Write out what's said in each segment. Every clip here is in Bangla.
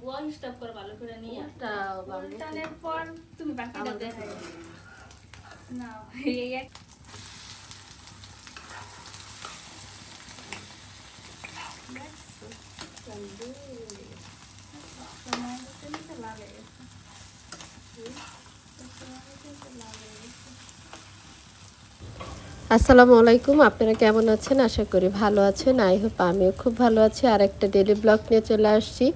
বুয়া হিসাব করে ভালো করে নিয়ে উল্টা বাবু। উল্টানোর পর তুমি বাকিটা আমাদের দেখাই না এই এক তোমার মতো নিতে লাগে গেছে। তোমার মতো নিতে লাগে গেছে। আসসালামু আলাইকুম, আপনারা কেমন আছেন? আশা করি ভালো আছেন। আই হোপ আমিও খুব ভালো আছি। আর একটা ডেলি ব্লগ নিয়ে চলে আসছি।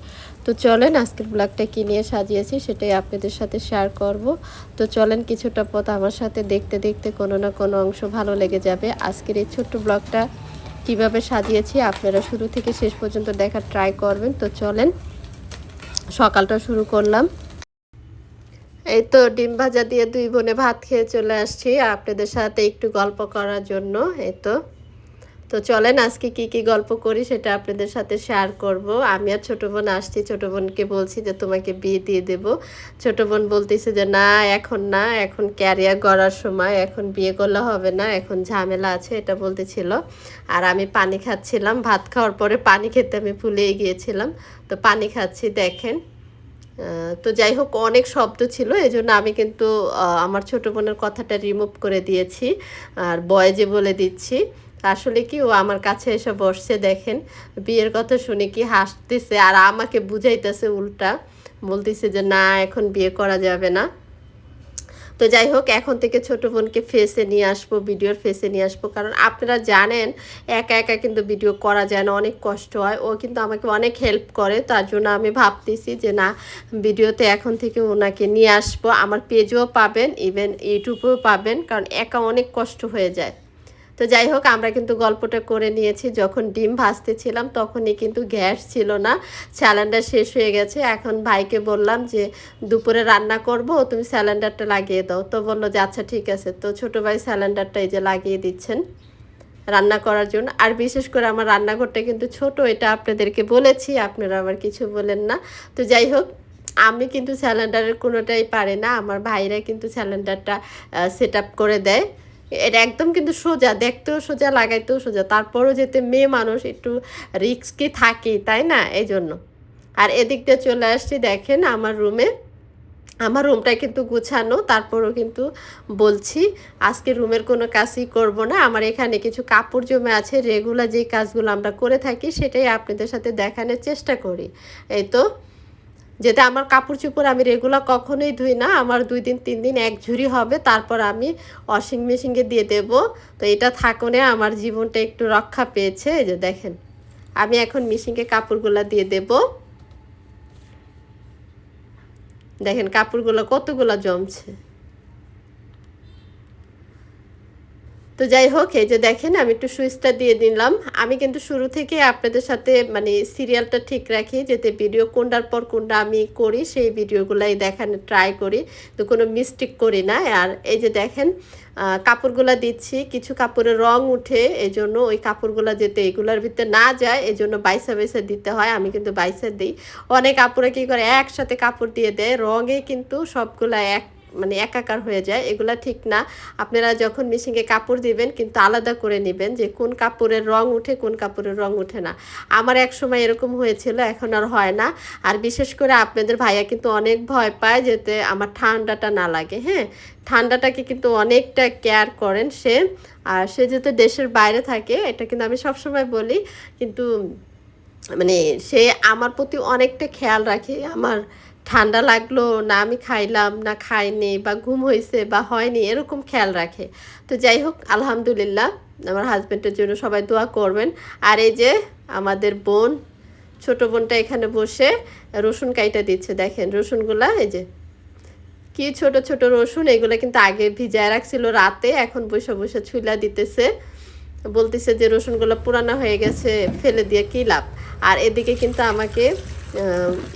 তো চলেন, আজকের ব্লগটা কী নিয়ে সাজিয়েছি সেটাই আপনাদের সাথে শেয়ার করব। তো চলেন, কিছুটা পথ আমার সাথে দেখতে দেখতে কোনো না কোনো অংশ ভালো লেগে যাবে। আজকের এই ছোট্ট ব্লগটা কীভাবে সাজিয়েছি আপনারা শুরু থেকে শেষ পর্যন্ত দেখার ট্রাই করবেন। তো চলেন, সকালটা শুরু করলাম। এই তো ডিম ভাজা দিয়ে দুই বোনে ভাত খেয়ে চলে আসছি আপনাদের সাথে একটু গল্প করার জন্য, এই তো। তো চলেন, আজকে কি কি গল্প করি সেটা আপনাদের সাথে শেয়ার করব। আমি আর ছোট বোন আসছি, ছোট বোনকে বলছি যে তোমাকে বিয়ে দিয়ে দেব। ছোট বোন বলতেছে যে, না, এখন না, এখন ক্যারিয়ার গড়ার সময়, এখন বিয়ে করলে হবে না, এখন ঝামেলা আছে, এটা বলতেছিল। আর আমি পানি খাচ্ছিলাম, ভাত খাওয়ার পরে পানি খেতে আমি ভুলেই গিয়েছিলাম। তো পানি খাচ্ছি, দেখেন। তো যাই হোক, অনেক শব্দ ছিল এই জন্য আমি কিন্তু আমার ছোট বোনের কথাটা রিমুভ করে দিয়েছি আর বয়েজে বলে দিচ্ছি। আসলে কি, ও আমার কাছে এসে বসছে, দেখেন, বিয়ের কথা শুনে কি হাসতেছে আর আমাকে বুঝাইতেছে উল্টা। বলতেছে যে, না, এখন বিয়ে করা যাবে না। তো যাই হোক, এখন থেকে ছোট বোনকে ফেসে নিয়ে আসব ভিডিওর ফেসে নিয়ে আসব। কারণ আপনারা জানেন, একা একা কিন্তু ভিডিও করা যায় না, অনেক কষ্ট হয়। ও কিন্তু আমাকে অনেক হেল্প করে, তার জন্য আমি ভাবতেছি যে, না ভিডিওতে এখন থেকে ওনাকে নিয়ে আসব। আমার পেজও পাবেন ইভেন ইউটিউবেও পাবেন, কারণ একা অনেক কষ্ট হয়ে যায়। তো যাই হোক, আমরা কিন্তু গল্পটা করে নিয়েছি। যখন ডিম ভাজতেছিলাম, তখনই কিন্তু গ্যাস ছিল না। স্যালেন্ডার শেষ হয়ে গেছে। এখন ভাইকে বললাম যে, দুপুরে রান্না করব, তুমি স্যালেন্ডারটা লাগিয়ে দাও। তো বলল যে আচ্ছা ঠিক আছে। তো ছোটো ভাই স্যালেন্ডারটা এই যে লাগিয়ে দিচ্ছেন রান্না করার জন্য। আর বিশেষ করে আমার রান্নাঘরটা কিন্তু ছোট, এটা আপনাদেরকে বলেছি, আপনারা আবার কিছু বলেন না। তো যাই হোক, আমি কিন্তু স্যালেন্ডারের কোনোটাই পারে না। আমার ভাইরা কিন্তু স্যালেন্ডারটা সেট করে দেয়। এটা একদম কিন্তু সোজা, দেখতেও সোজা, লাগাইতেও সোজা। তারপরও যেতে মেয়ে মানুষ, একটু রিস্কি থাকে তাই না? এই জন্য আর এদিক দিয়ে চলে আসছি, দেখেন আমার রুমে আমার রুমটা কিন্তু গুছানো, তারপরও কিন্তু বলছি, আজকে রুমের কোনো কাজই করব না। আমার এখানে কিছু কাপড় জমে আছে রেগুলার যেই কাজগুলো আমরা করে থাকি, সেটাই আপনাদের সাথে দেখানোর চেষ্টা করি। এই তো যেটা আমার কাপড় চোপড় আমি রেগুলার কখনোই ধুই না। আমার দুই দিন, তিন দিন এক ঝুড়ি হবে, তারপর আমি ওয়াশিং মেশিনকে দিয়ে দেব। তো এটা থাকনে, আমার জীবনটা একটু রক্ষা পেয়েছে যে দেখেন। আমি এখন মেশিনকে কাপড়গুলো দিয়ে দেব। দেখেন কাপড়গুলো কতগুলো জমছে। তো যাই হোক, এই যে দেখেন, আমি একটু সুইচটা দিয়ে দিলাম। আমি কিন্তু শুরু থেকে আপনাদের সাথে মানে সিরিয়ালটা ঠিক রাখি, যাতে ভিডিও কোনটার পর কোনটা আমি করি, সেই ভিডিওগুলাই দেখানো ট্রাই করি। তো কোনো মিস্টেক করি না। আর এই যে দেখেন কাপড়গুলা দিচ্ছি, কিছু কাপড়ের রং উঠে এই জন্য ওই কাপড়গুলা যেতে এগুলোর ভিতরে না যায় এই জন্য বাইসা বাইসা দিতে হয়, আমি কিন্তু বাইসা দিই। অনেক কাপড়ে কী করে, একসাথে কাপড় দিয়ে দেয়, রঙে কিন্তু সবগুলা এক মানে একাকার হয়ে যায়, এগুলা ঠিক না। আপনারা যখন মেশিনে কাপড় দিবেন, কিন্তু আলাদা করে নেবেন যে কোন কাপড়ের রং উঠে, কোন কাপড়ের রং উঠে না। আমার এক সময় এরকম হয়েছিল, এখন আর হয় না। আর বিশেষ করে আপনাদের ভাইয়া কিন্তু অনেক ভয় পায় যাতে আমার ঠান্ডাটা না লাগে হ্যাঁ? ঠান্ডাটাকে কিন্তু অনেকটা কেয়ার করেন সে। আর সে যেহেতু দেশের বাইরে থাকে, এটা কিন্তু আমি সবসময় বলি, কিন্তু মানে সে আমার প্রতি অনেকটা খেয়াল রাখে। আমার ঠান্ডা লাগল, না আমি খাইলাম, না খাইনি বা ঘুম হয়েছে বা হয়নি, এরকম খেয়াল রাখে। তো যাই হোক, আলহামদুলিল্লাহ, আমার হাজব্যান্ডের জন্য সবাই দোয়া করবেন। আর এই যে আমাদের বোন, ছোট বোনটা এখানে বসে রসুন কাইটা দিচ্ছে। দেখেন, রসুনগুলা এই যে, কি ছোট ছোট রসুন, এগুলো কিন্তু আগে ভিজায় রাখছিল রাতে, এখন বসে বসে ছুলা দিতেছে। বলতেছে যে রসুনগুলো পুরানো হয়ে গেছে, ফেলে দিয়ে কী লাভ? আর এদিকে কিন্তু আমাকে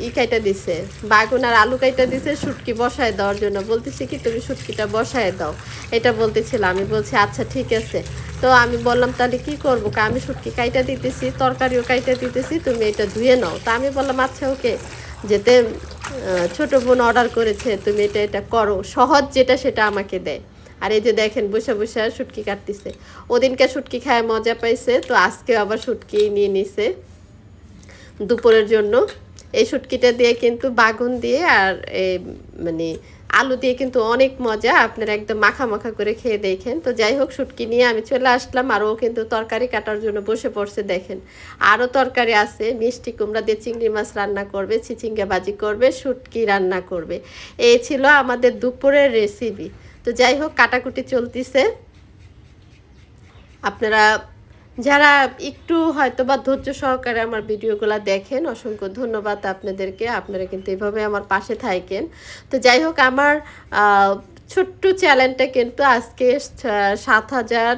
ই কাইটা দিছে, বাগুন আর আলু কাইটা দিছে, শুটকি বসায় দেওয়ার জন্য। বলতেছি কি, তুমি শুটকিটা বসায় দাও। এটা বলতেছিলাম, আমি বলছি আচ্ছা ঠিক আছে। তো আমি বললাম, তাহলে কি করব? আমি শুটকি কাইটা দিতেছি, তরকারিও কাইটা দিতেছি, তুমি এটা ধুয়ে নাও। তা আমি বললাম আচ্ছা ওকে। যেতে ছোট বোন অর্ডার করেছে, তুমি এটা এটা করো, সহজ যেটা সেটা আমাকে দেয় আর এই যে দেখেন, বসে বসে শুটকি কাটতেছে। ওদিনকে শুটকি খায়, মজা পাইছে, তো আজকে আবার শুটকি নিয়ে নিছে দুপুরের জন্য। এই শুটকিটা দিয়ে কিন্তু বাগুন দিয়ে আর মানে আলু দিয়ে কিন্তু অনেক মজা। আপনারা একদম মাখা মাখা করে খেয়ে দেখেন। তো যাই হোক, শুটকি নিয়ে আমি চলে আসলাম। আর ও কিন্তু তরকারি কাটার জন্য বসে পড়ছে, দেখেন। আরও তরকারি আছে। মিষ্টি কুমড়া দিয়ে চিংড়ি মাছ রান্না করবে চিচিঙ্গা ভাজি করবে, শুটকি রান্না করবে। এই ছিল আমাদের দুপুরের রেসিপি তো যাই হোক, কাটাকুটি চলতিছে। আপনারা যারা একটু হয়তো বা ধৈর্য সহকারে আমার ভিডিওগুলো দেখেন, অসংখ্য ধন্যবাদ আপনাদেরকে। আপনারা কিন্তু এভাবে আমার পাশে থাকেন। তো যাই হোক, আমার ছোট্ট চ্যানেলটা কিন্তু আজকে সাত হাজার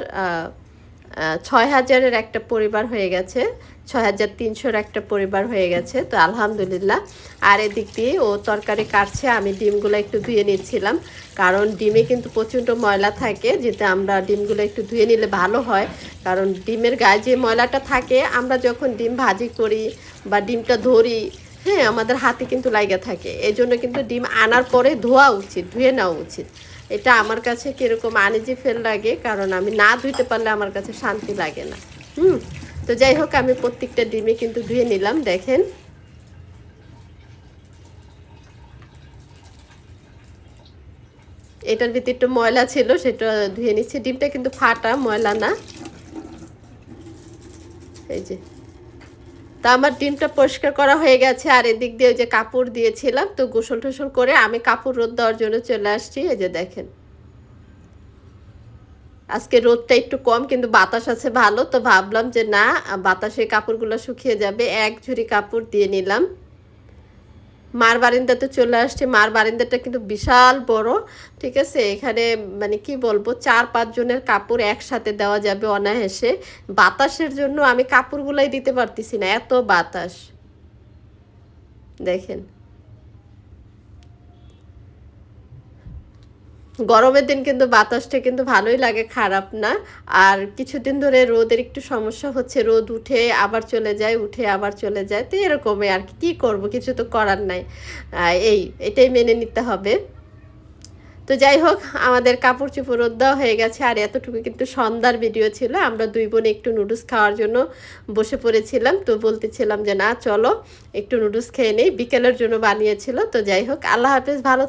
ছয় হাজারের একটা পরিবার হয়ে গেছে। ছয় হাজার তিনশোর একটা পরিবার হয়ে গেছে। তো আলহামদুলিল্লাহ। আর এদিক দিয়ে ও তরকারি কাটছে, আমি ডিমগুলো একটু ধুয়ে নিচ্ছিলাম। কারণ ডিমে কিন্তু প্রচণ্ড ময়লা থাকে যেটা আমরা ডিমগুলো একটু ধুয়ে নিলে ভালো হয়। কারণ ডিমের গায়ে যে ময়লাটা থাকে, আমরা যখন ডিম ভাজি করি বা ডিমটা ধরি হ্যাঁ আমাদের হাতে কিন্তু লাইগা থাকে। এই জন্য কিন্তু ডিম আনার পরে ধোয়া উচিত, ধুয়ে নেওয়া উচিত। এটা আমার কাছে কীরকম আনিজি ফেল লাগে, কারণ আমি না ধুইতে পারলে আমার কাছে শান্তি লাগে না। হুম? তো যাই হোক, আমি প্রত্যেকটা ডিমে কিন্তু ধুয়ে নিলাম, দেখেন। এটার ভিতরে একটু ময়লা ছিল, সেটা ধুয়ে নিচ্ছি। ডিমটা কিন্তু ফাটা, ময়লা না। এই যে। তা আমার ডিমটা পরিষ্কার করা হয়ে গেছে, আর এদিক দিয়ে ওই যে কাপড় দিয়েছিলাম, তো গোসল টোসল করে আমি কাপড় রোদ দেওয়ার জন্য চলে আসছি। এই যে দেখেন। আজকে রোদটা একটু কম, কিন্তু বাতাস আছে ভালো, তো ভাবলাম যে না, বাতাসে কাপড়গুলো শুকিয়ে যাবে। এক ঝুড়ি কাপড় দিয়ে নিলাম। মার বারিন্দাতে চলে আসছে। মার বারিন্দাটা কিন্তু বিশাল বড়, ঠিক আছে? এখানে মানে কি বলব, চার পাঁচ জনের কাপড় একসাথে দেওয়া যাবে অনায়াসে। বাতাসের জন্য আমি কাপড়গুলাই দিতে পারতেছি না, এত বাতাস। দেখেন। গরমের দিন কিন্তু বাতাসটা কিন্তু ভালোই লাগে, খারাপ না। আর কিছুদিন ধরে রোদের একটু সমস্যা হচ্ছে, রোদ উঠে আবার চলে যায়, উঠে আবার চলে যায়, তো এরকমই আর কি। করব? কিছু তো করার নাই। এই, এটাই মেনে নিতে হবে। তো যাই হোক, আমাদের কাপড় চোপড় দেওয়া হয়ে গেছে, আর এতটুকু কিন্তু সন্ধ্যার ভিডিও ছিল। আমরা দুই বোনে একটু নুডলস খাওয়ার জন্য বসে পড়েছিলাম, তো বলতেছিলাম যে, না, চলো, একটু নুডলস খেয়ে নেই। বিকেলের জন্য বানিয়েছিল, তো যাই হোক, আল্লাহ হাফেজ, ভালো